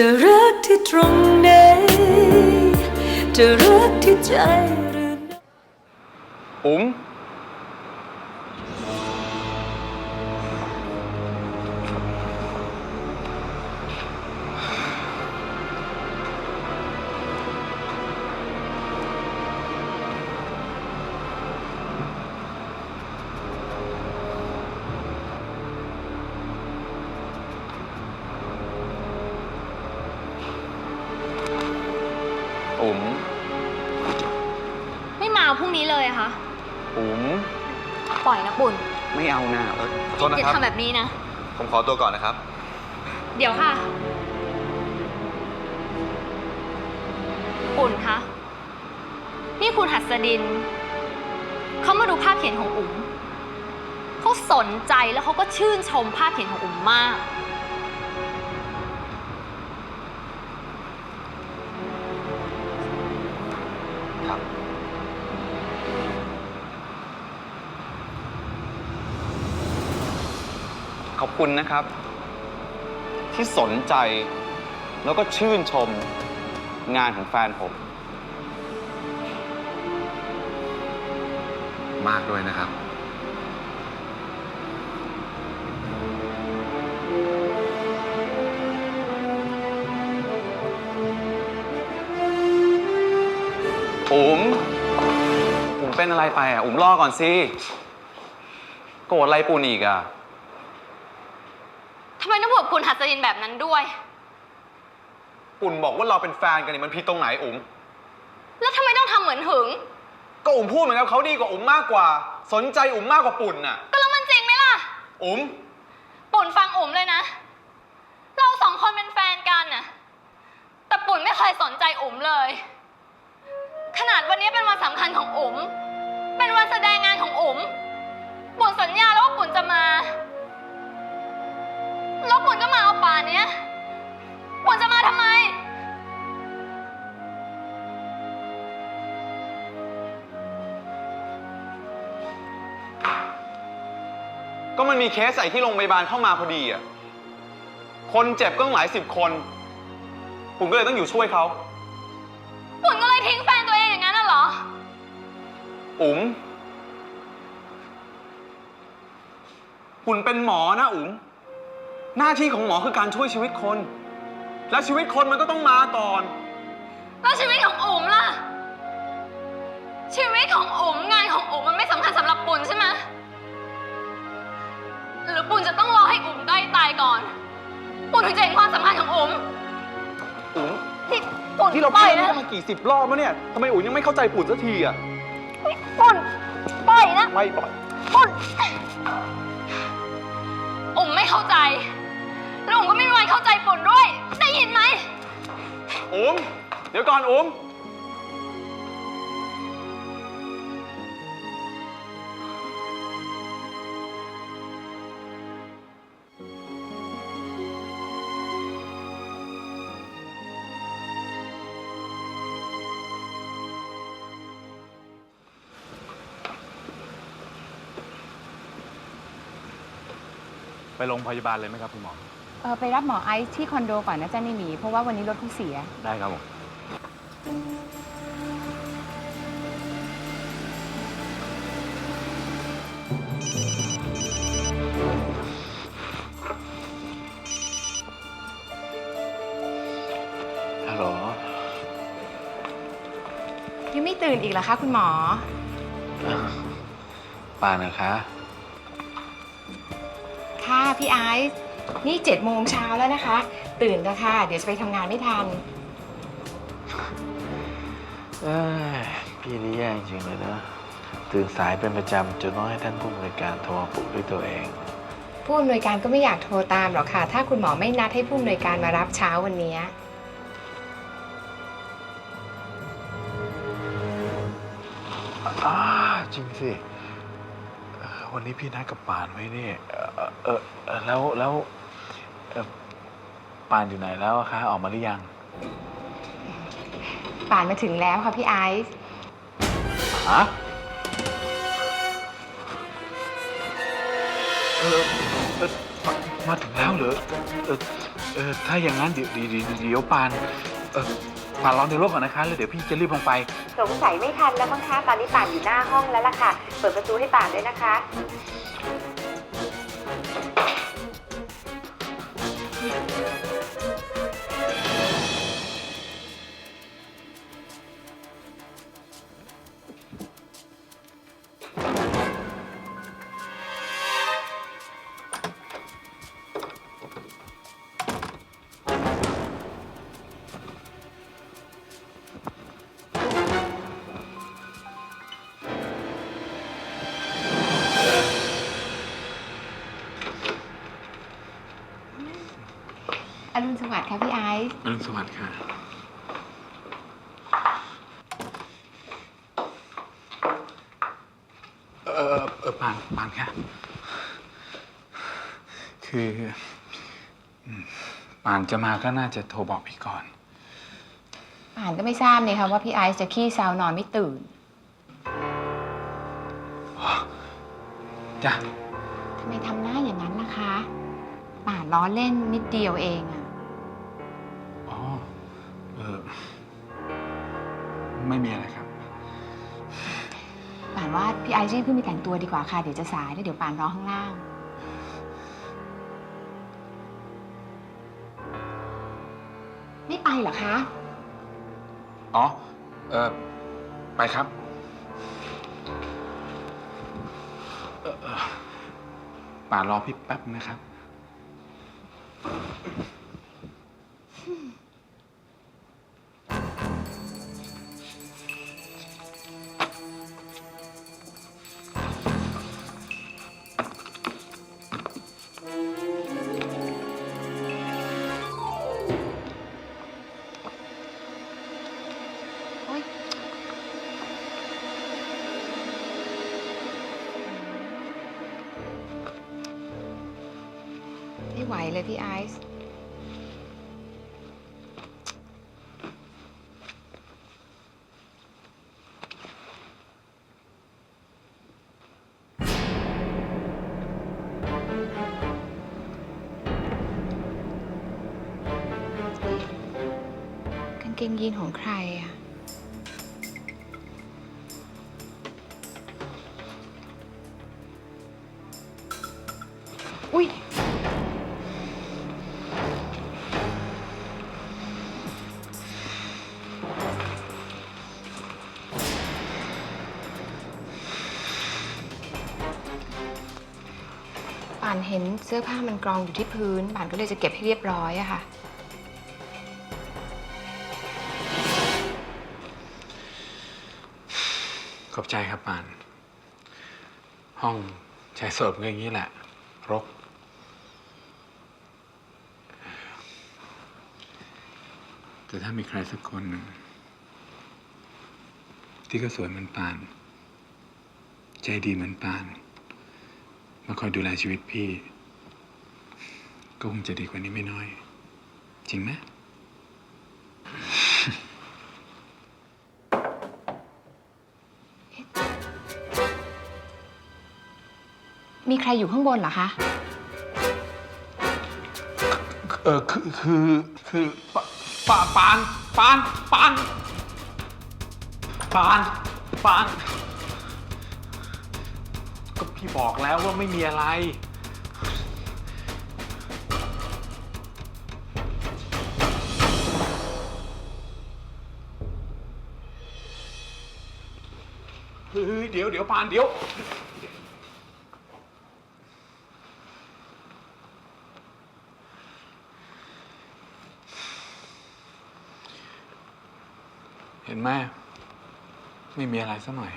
จะรักที่ตรงไหนจะรักที่ใจหรือ อุ๋ม อุ๋มปล่อยนะปุ่น ไม่เอาหน้าเอ่อขอโทษนะอย่าครับ ทำแบบนี้นะ ผมขอตัวก่อนนะครับ เดี๋ยวค่ะ ปุ่นคะ นี่คุณหัสดิน เขามาดูภาพเขียนของอุ๋มเขาสนใจแล้วเขาก็ชื่นชมภาพเขียนของอุ๋มมาก คุณนะครับ ที่สนใจแล้วก็ชื่นชมงานของแฟนผม มากด้วยนะครับ อุ๋มอุ๋มเป็นอะไรไปอะ อุ๋มรอก่อนสิ โกรธอะไรปุ่นอีกอะทำไม ต้องพูดกับคุณหัสดินแบบนั้นด้วย ปุ่นบอกว่าเราเป็นแฟนกันนี่มันผิดตรงไหนอุ๋ม แล้วทำไมต้องทำเหมือนหึง ก็อุ๋มพูดเหมือนกับเขาดีกว่าอุ๋มมากกว่า สนใจอุ๋มมากกว่าปุ่นน่ะ ก็แล้วมันจริงไหมล่ะ อุ๋ม ปุ่นฟังอุ๋มเลยนะ เราสองคนเป็นแฟนกันน่ะ แต่ปุ่นไม่เคยสนใจอุ๋มเลย ขนาดวันนี้เป็นวันสำคัญของอุ๋ม เป็นวันแสดงงานของอุ๋มาเอาป่านเนี้ยปุ่นจะมาทำไม ก็มันมีเคสใส่ที่โรงพยาบาลเข้ามาพอดีอะ คนเจ็บก็ตั้งหลายสิบคนปุ่นก็เลยต้องอยู่ช่วยเขา ปุ่นก็เลยทิ้งแฟนตัวเองอย่างนั้นน่ะเหรอ อุ๋มปุ่นเป็นหมอนะอุ๋ม หน้าที่ของหมอคือการช่วยชีวิตคน และชีวิตคนมันก็ต้องมาก่อน แล้วชีวิตของอุ๋มล่ะ ชีวิตของอุ๋มงานของอุ๋มมันไม่สำคัญสำหรับปุ่นใช่ไหมหรือปุ่นจะต้องรอให้อุ๋มใกล้ตายก่อน ปุ่นถึงจะเห็นความสำคัญของอุ๋มอุ๋มที่ปุ่นที่เราปล่พูอยดนะมากี่สิบรอบแล้วเนี่ยทำไมอุ๋มยังไม่เข้าใจปุ่นสักทีอะ ปุ่นปล่อยนะ ไม่ปล่อย ปุ่นอุ๋มไม่เข้าใจ แล้วอุ๋มก็ไม่มีวันเข้าใจปุ่นด้วย ได้ยินไหม อุ๋มเดี๋ยวก่อนอุ๋มไปโรงพยาบาลเลยไหมครับคุณหมอ ออไปรับหมอไอซ์ที่คอนโดก่อนนะจ๊ะนี่หมี เพราะว่าวันนี้รถเขาเสีย ได้ครับผมฮัลโหลยังไม่ตื่นอีกเหรอคะคุณหมอ ป่านนะคะ ค่ะพี่ไอซ์ นี่เจ็ดโมงเช้าแล้วนะคะ ตื่นนะคะ เดี๋ยวจะไปทำงานไม่ทัน เอ้ยพี่นี่แย่จริงๆเลยนะ ตื่นสายเป็นประจำจนต้องให้ท่านผู้อำนวยการโทรมาปลุกด้วยตัวเอง ผู้อำนวยการก็ไม่อยากโทรตามหรอกค่ะ ถ้าคุณหมอไม่นัดให้ผู้อำนวยการมารับเช้าวันนี้อ้าจริงสิเอ่อวันนี้พี่นัดกับป่านไว้นี่เอ่อเออเออแล้วแล้วเอ่อ ป่านอยู่ไหนแล้วอะคะ ออกมาหรือยัง ป่านมาถึงแล้วค่ะพี่ไอซ์ฮะเออเออมามาถึงแล้วเหรอเออเออถ้าอย่างนั้นเดี๋ยวเดี๋ยวเดี๋ยวเดี๋ยวปานเออปานรอในรถก่อนนะคะแล้วเดี๋ยวพี่จะรีบลงไป สงสัยไม่ทันแล้วมั้งคะตอนนี้ป่านอยู่หน้าห้องแล้วล่ะค่ะ เปิดประตูให้ป่านด้วยนะคะ สวัสดิ์ค่ะพี่ไอซ์อรุณสวัสดิ์ค่ะ เออเออปานปานค่ะ คืออืมปานจะมาก็น่าจะโทรบอกพี่ก่อน ป่านก็ไม่ทราบเนี่ยค่ะว่าพี่ไอซ์จะขี้เซานอนไม่ตื่นจ้ะทำไมทำหน้าอย่างนั้นล่ะคะ ป่านล้อเล่นนิดเดียวเองอะ ไม่มีอะไรครับ ป่านว่าพี่ไอซ์รีบขึ้นไปแต่งตัวดีกว่าค่ะ เดี๋ยวจะสายแล้วเดี๋ยวป่านรอข้างล่าง ไม่ไปเหรอคะ อ๋อ เออไปครับเออเออป่ารอพี่แป๊บนะครับ เลยพี่ไอซ์กางเกงยีนของใครอะอุ้ย ป่านเห็นเสื้อผ้ามันกองอยู่ที่พื้น ป่านก็เลยจะเก็บให้เรียบร้อยอะค่ะ ขอบใจครับปาน ห้องชายโสดก็อย่างนี้แหละ รก แต่ถ้ามีใครสักคนหนึ่งที่ก็สวยเหมือนปาน ใจดีเหมือนปาน มาคอยดูแลชีวิตพี่ ก็คงจะดีกว่านี้ไม่น้อย จริงไหมมีใครอยู่ข้างบนเหรอคะ เออคือคือคือปปาปานปานปานปานปานก็ พี่บอกแล้วว่าไม่มีอะไร เฮ้ย เดี๋ยวเดี๋ยวปานเดี๋ยว เห็นไหมไม่มีอะไรสักหน่อย